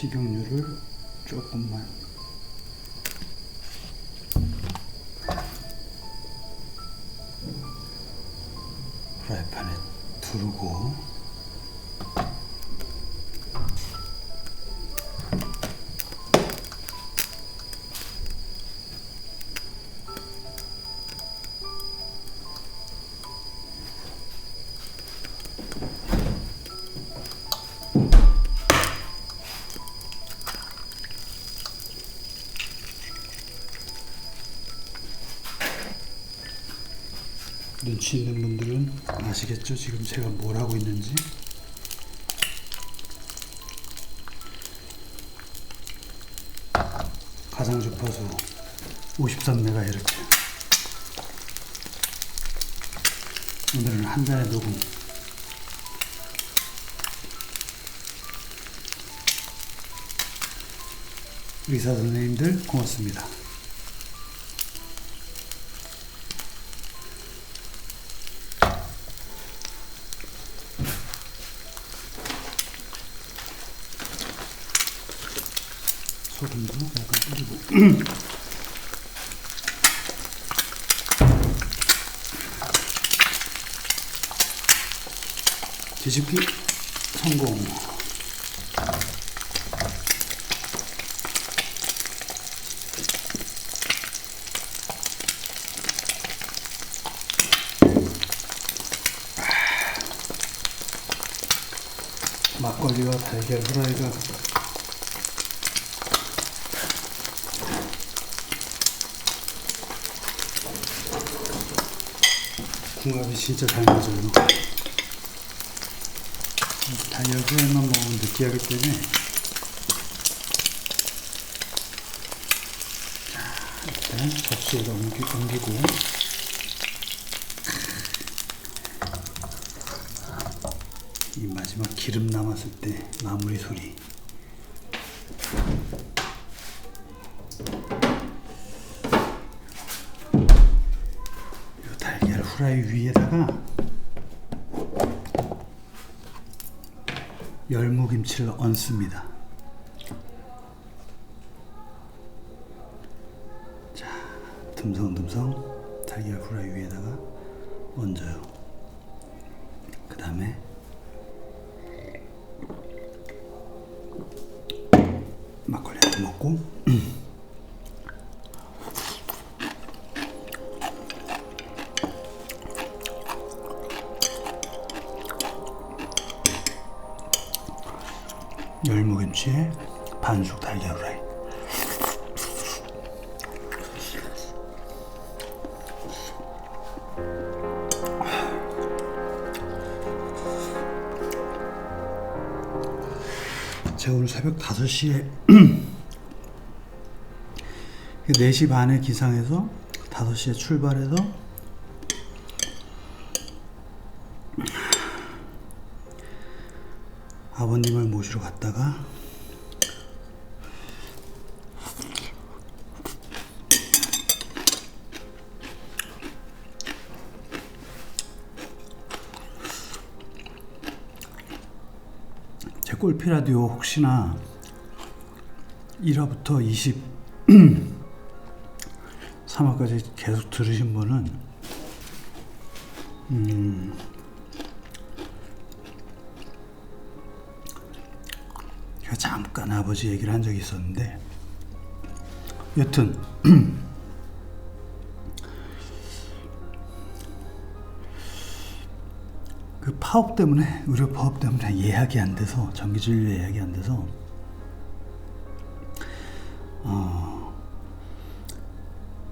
식용유를 조금만 눈치 있는 분들은 아시겠죠? 지금 제가 뭘 하고 있는지. 가상 주파수 53MHz. 오늘은 한 잔의 녹음. 의사 선생님들 고맙습니다. 소금도 약간 뿌리고 뒤집기 성공 막걸리와 달걀 후라이가 궁합이 진짜 잘 맞아요. 후라이만 먹으면 느끼하기 때문에. 자, 일단 접시에다 옮기, 옮기고. 이 마지막 기름 남았을 때 마무리 소리 위에다가 열무김치를 얹습니다. 자, 듬성듬성 달걀 후라이 위에다가 얹어요. 그 다음에 막걸리 한잔 먹고 제가 오늘 새벽 5시에 4시 반에 기상해서 5시에 출발해서 아버님을 모시러 갔다가 골피 라디오 혹시나 1화부터 23화까지 계속 들으신 분은 음, 제가 잠깐 아버지 얘기를 한 적이 있었는데 여튼 파업 때문에 의료 파업 때문에 예약이 안 돼서 전기진료 예약이 안 돼서 어,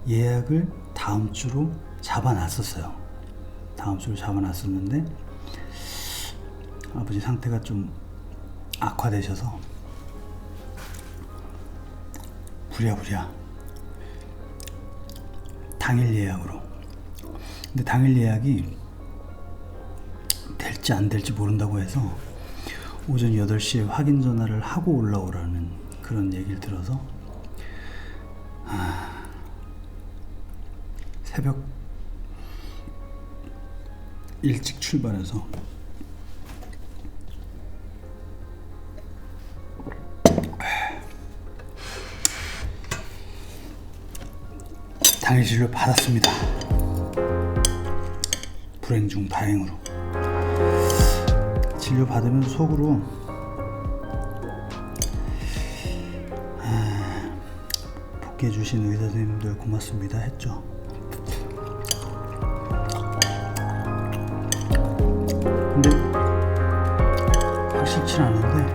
예약을 다음 주로 잡아놨었어요. 다음 주로 잡아놨었는데 아버지 상태가 좀 악화되셔서 부랴부랴 당일 예약으로. 근데 당일 예약이 될지 안 될지 모른다고 해서 오전 8시에 확인 전화를 하고 올라오라는 그런 얘기를 들어서 아, 새벽 일찍 출발해서 당일 진료 받았습니다. 불행 중 다행으로 진료 받으면 속으로 아, 복귀해 주신 의사 선생님들 고맙습니다 했죠. 근데 확실치 않은데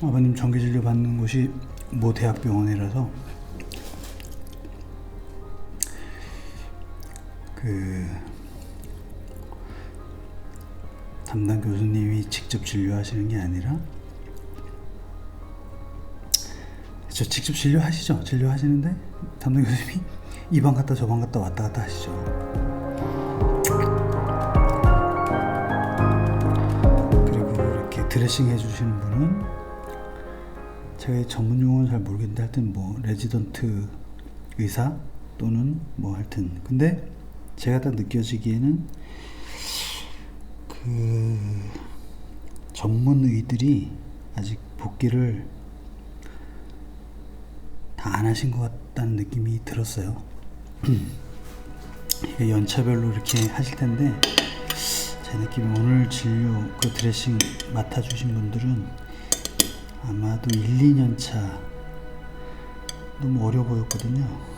아버님 정기 진료 받는 곳이 모 대학병원이라서 그 담당 교수님이 직접 진료하시는 게 아니라 저 직접 진료하시죠? 진료하시는데 담당 교수님이 이 방 갔다 저 방 갔다 왔다 갔다 하시죠. 그리고 이렇게 드레싱 해주시는 분은 제가 이 전문 용어는 잘 모르겠는데 하여튼 뭐 레지던트 의사 또는 뭐 하여튼 근데 제가 딱 느껴지기에는 그 전문 의들이 아직 복귀를 다 안 하신 것 같다는 느낌이 들었어요. 연차별로 이렇게 하실 텐데 제 느낌에 오늘 진료 그 드레싱 맡아주신 분들은 아마도 1, 2년 차 너무 어려 보였거든요.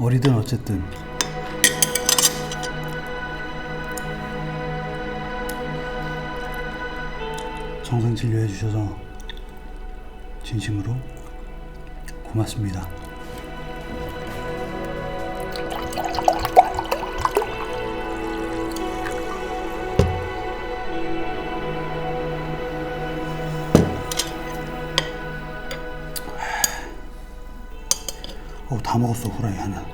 어리든 어쨌든 정상 진료해 주셔서 진심으로 고맙습니다. 어, 다 먹었어 후라이 하나.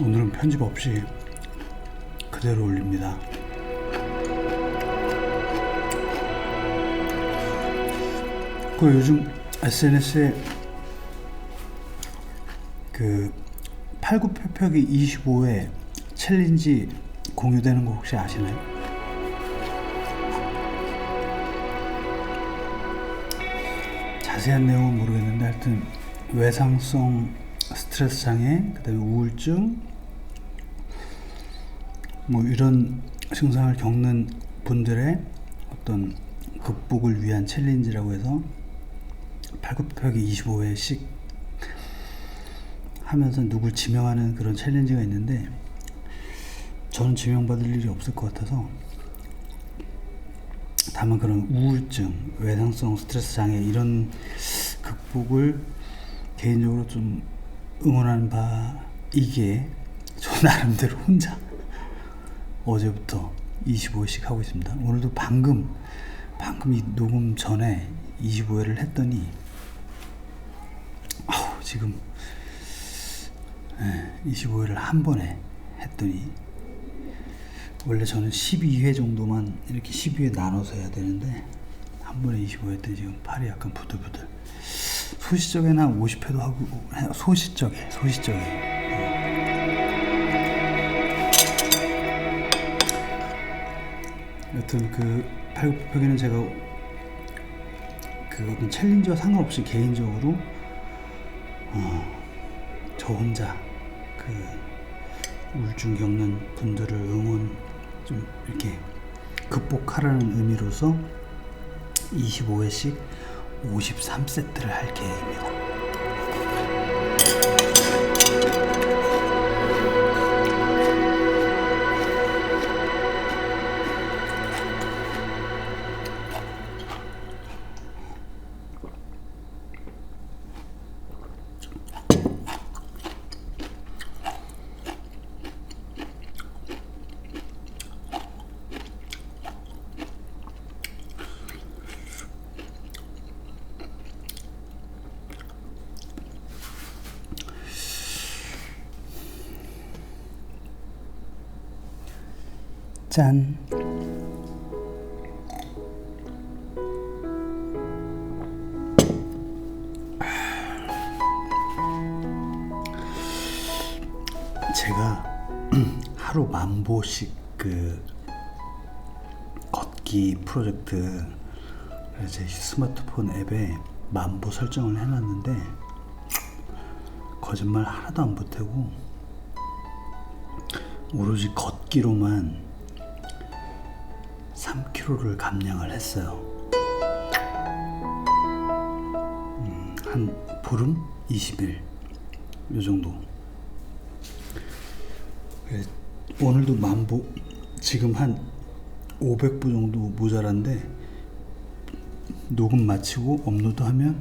오늘은 편집 없이 그대로 올립니다. 그 요즘 SNS에 그 팔굽혀펴기 25회 챌린지 공유되는 거 혹시 아시나요? 자세한 내용은 모르겠는데 하여튼 외상성 스트레스 장애, 그다음에 우울증 뭐 이런 증상을 겪는 분들의 어떤 극복을 위한 챌린지라고 해서 팔굽혀펴기 25회씩 하면서 누굴 지명하는 그런 챌린지가 있는데 저는 지명받을 일이 없을 것 같아서 다만 그런 우울증, 외상성 스트레스 장애 이런 극복을 개인적으로 좀 응원하는 바이기에 저 나름대로 혼자 어제부터 25회씩 하고 있습니다. 오늘도 방금 방금 이 녹음 전에 25회를 했더니 지금 25회를 한 번에 했더니 원래 저는 12회 정도만 이렇게 12회 나눠서 해야 되는데 한 번에 25회 했더니 지금 팔이 약간 부들부들. 소시적에는 한 50회도 하고 소시적에 소시적에. 여튼 그 팔굽혀펴기는 제가 그 어떤 챌린지와 상관없이 개인적으로 어, 저 혼자 그 우울증 겪는 분들을 응원 좀 이렇게 극복하라는 의미로서 25회씩 53세트를 할 계획입니다. 짠. 제가 하루 만 보씩 그 걷기 프로젝트 제 스마트폰 앱에 만보 설정을 해놨는데 거짓말 하나도 안 보태고 오로지 걷기로만 3kg를 감량을 했어요. 음, 한 보름 20일 요 정도. 그래, 오늘도 만보 지금 한 500부 정도 모자란데 녹음 마치고 업로드하면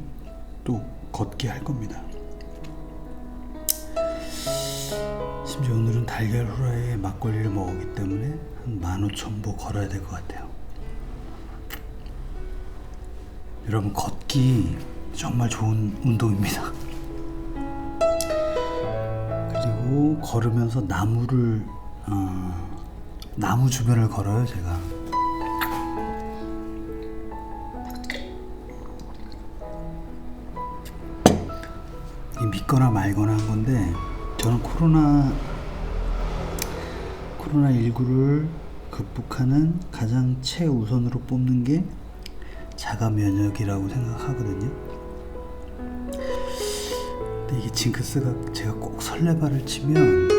또 걷기 할 겁니다. 심지어 오늘은 달걀 후라이에 막걸리를 먹었기 때문에 한 15,000보 걸어야 될 것 같아요. 여러분 걷기 정말 좋은 운동입니다. 그리고 걸으면서 나무를 어, 나무 주변을 걸어요 제가. 이 믿거나 말거나 한 건데 저는 코로나 코로나 19를 극복하는 가장 최우선으로 뽑는 게 자가 면역이라고 생각하거든요. 근데 이게 징크스가 제가 꼭 설레발을 치면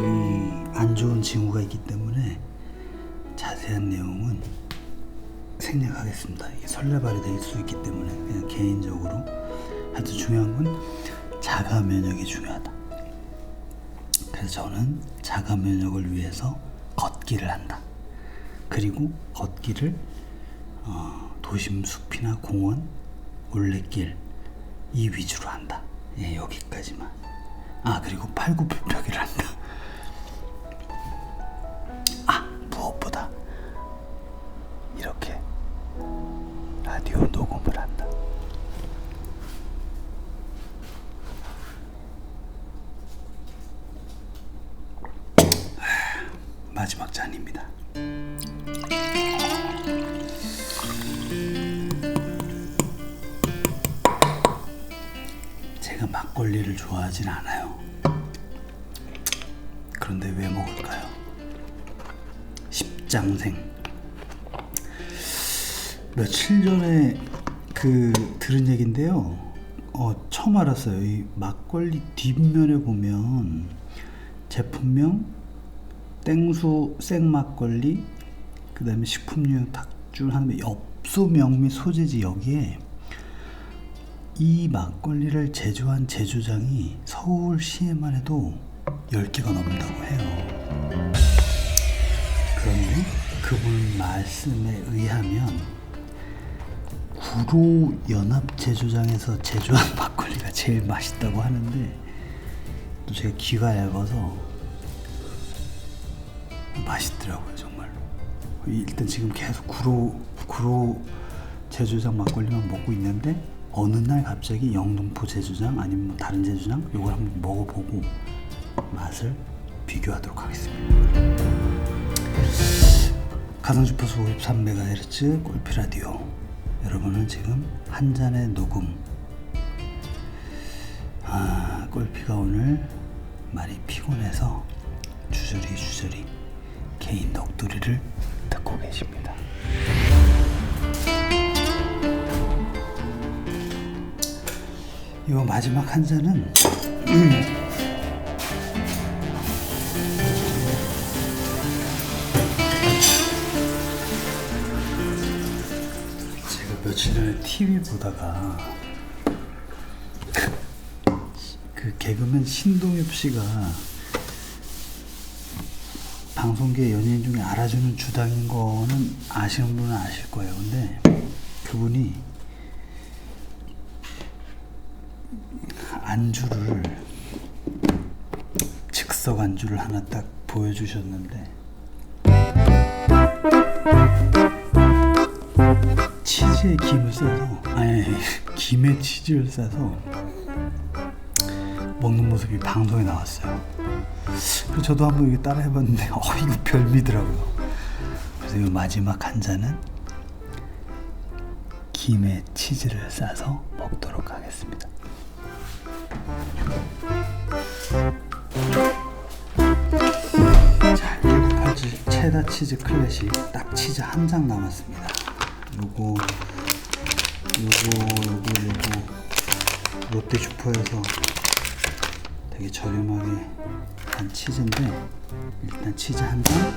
이 안 좋은 징후가 있기 때문에 자세한 내용은 생략하겠습니다. 이게 설레발이 될 수 있기 때문에 그냥 개인적으로 하여튼 중요한 건 자가 면역이 중요하다. 그래서 저는 자가 면역을 위해서 걷기를 한다. 그리고 걷기를 어, 도심 숲이나 공원, 올레길 이 위주로 한다. 예, 여기까지만. 아 그리고 팔굽혀펴기를 한다. 아 무엇보다 이렇게 라디오 녹음을 한다. 막걸리를 좋아하진 않아요. 그런데 왜 먹을까요? 십장생. 며칠 전에 그 들은 얘긴데요. 어, 처음 알았어요. 이 막걸리 뒷면에 보면 제품명 땡수 생막걸리 그다음에 식품유 탁줄 하는 엽소명 및 소재지 여기에 이 막걸리를 제조한 제조장이 서울시에만 해도 10개가 넘는다고 해요. 그런데 그분 말씀에 의하면 구로 연합 제조장에서 제조한 막걸리가 제일 맛있다고 하는데 또 제가 귀가 얇아서 맛있더라고요 정말로 일단 지금 계속 구로 구로 제주장 막걸리만 먹고 있는데 어느 날 갑자기 영등포 제주장 아니면 뭐 다른 제주장 이걸 한번 먹어보고 맛을 비교하도록 하겠습니다. 가상주파수 53MHz 골피 라디오. 여러분은 지금 한 잔의 녹음. 아 골피가 오늘 많이 피곤해서 주저리 주저리 개인 넋두리를 듣고 계십니다. 이 마지막 한 잔은 제가 며칠 전에 TV 보다가 그 개그맨 신동엽 씨가 방송계 연예인 중에 알아주는 주당인 거는 아시는 분은 아실 거예요. 근데 그분이 안주를 즉석 안주를 하나 딱 보여주셨는데 치즈에 김을 싸서 아니 김에 치즈를 싸서 먹는 모습이 방송에 나왔어요. 그래서 저도 한번 이게 따라 해봤는데 어 이거 별미더라고요. 그래서 이 마지막 한 잔은 김에 치즈를 싸서 먹도록 하겠습니다. 자, 1987 체다 치즈 클래식 딱 치즈 한 장 남았습니다. 요거 요거 요거 요거 롯데 슈퍼에서 되게 저렴하게 한 치즈인데 일단 치즈 한 장.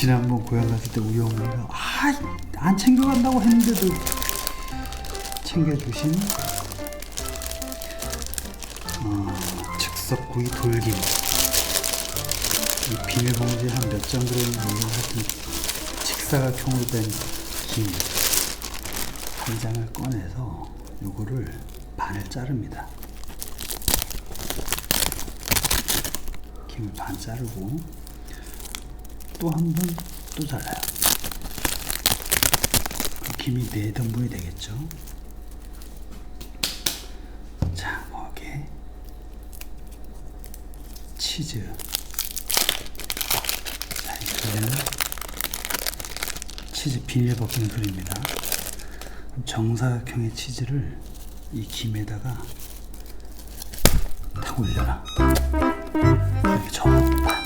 지난번 고향 갔을 때 우리 어머니가 아안 챙겨간다고 했는데도 챙겨주신 어, 즉석구이 돌김 이 비닐봉지에 한몇 장 들어있는 하여튼 직사각 형으로 된김 한 장을 꺼내서 요거를 반을 자릅니다. 김을 반 자르고 또 한 번 또 잘라요. 그 김이 네 등분이 되겠죠. 자, 거기에 치즈. 자, 이번에는 치즈 비닐 벗기는 소리입니다. 정사각형의 치즈를 이 김에다가 탁 올려라. 이렇게 접었다. 어,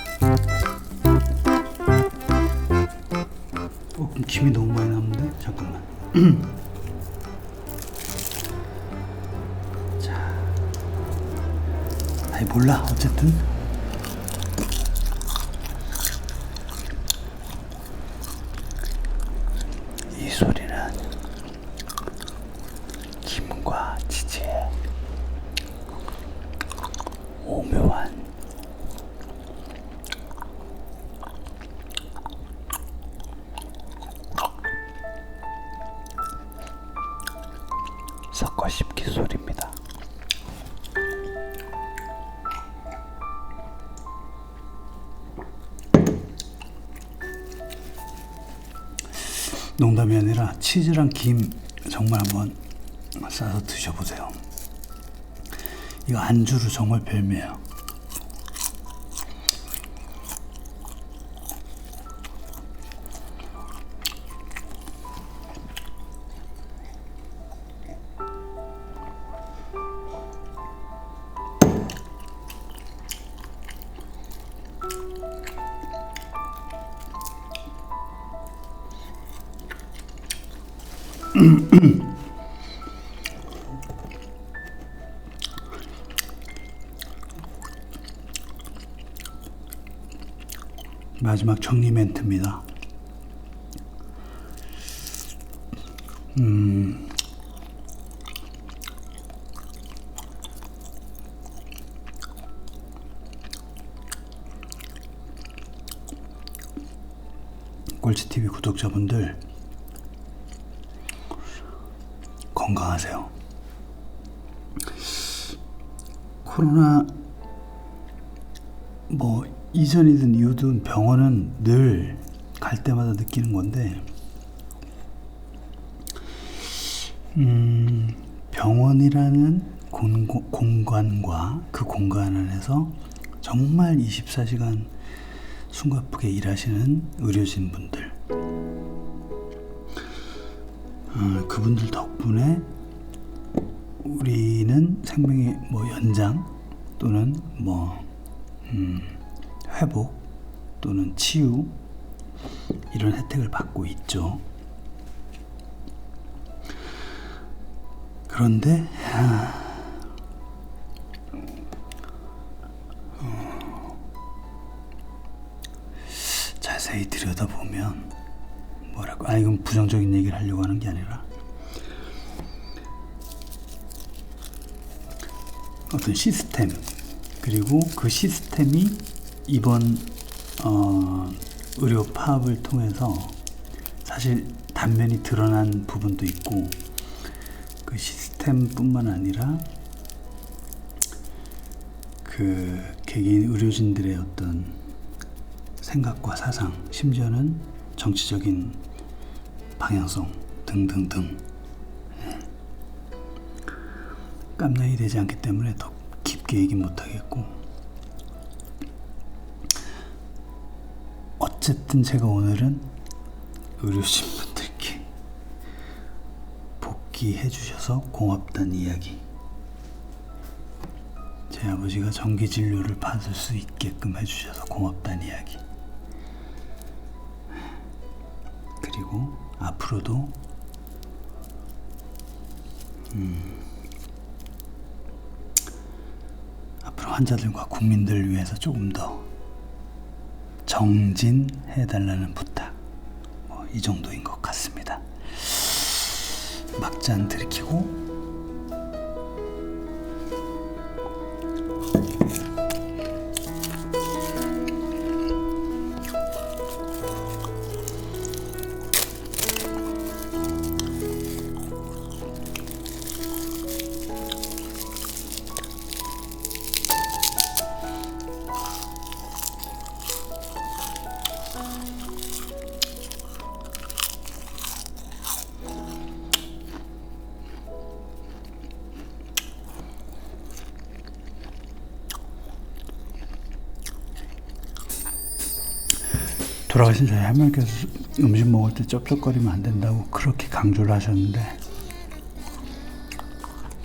김이 너무 많이 남는데? 잠깐만. 자. 아니, 몰라. 어쨌든. 치즈랑 김 정말 한번 싸서 드셔보세요. 이거 안주로 정말 별미예요. 마지막 정리 멘트입니다. 음, 꼴찌TV 구독자분들 건강하세요. 코로나 뭐 이전이든 이후든 병원은 늘 갈 때마다 느끼는 건데 음, 병원이라는 공간과 그 공간 안에서 정말 24시간 숨가쁘게 일하시는 의료진 분들 어, 그분들 덕분에 우리는 생명의 뭐 연장 또는 뭐 음, 회복 또는 치유 이런 혜택을 받고 있죠. 그런데 아, 어, 자세히 들여다보면 뭐라고 아 이건 부정적인 얘기를 하려고 하는 게 아니라 어떤 시스템 그리고 그 시스템이 이번 어, 의료 파업을 통해서 사실 단면이 드러난 부분도 있고 그 시스템뿐만 아니라 그 개개인 의료진들의 어떤 생각과 사상 심지어는 정치적인 방향성 등등등 예. 깜냥이 되지 않기 때문에 더 깊, 깊게 얘기 못 하겠고. 어쨌든 제가 오늘은 의료진 분들께 복귀해 주셔서 고맙다는 이야기. 제 아버지가 정기 진료를 받을 수 있게끔 해주셔서 고맙다는 이야기. 그리고 앞으로도 앞으로 환자들과 국민들을 위해서 조금 더 정진해달라는 부탁 뭐 이 정도인 것 같습니다. 막잔 들이키고 돌아가신 저희 할머니께서 음식 먹을 때 쩝쩝거리면 안 된다고 그렇게 강조를 하셨는데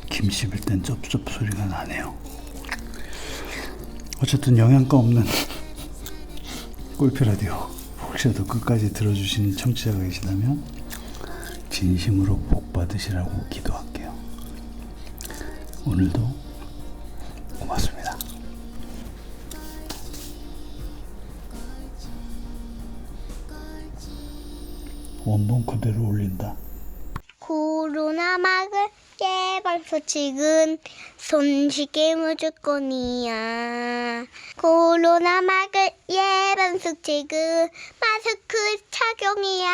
김 씹을 땐 쩝쩝 소리가 나네요. 어쨌든 영양가 없는 꿀피 라디오 혹시라도 끝까지 들어주신 청취자가 계시다면 진심으로 복 받으시라고 기도할게요. 오늘도 원본 그대로 올린다. 코로나 막을 예방 수칙은 손쉽게 무조건이야. 코로나 막을 예방 수칙은 마스크 착용이야.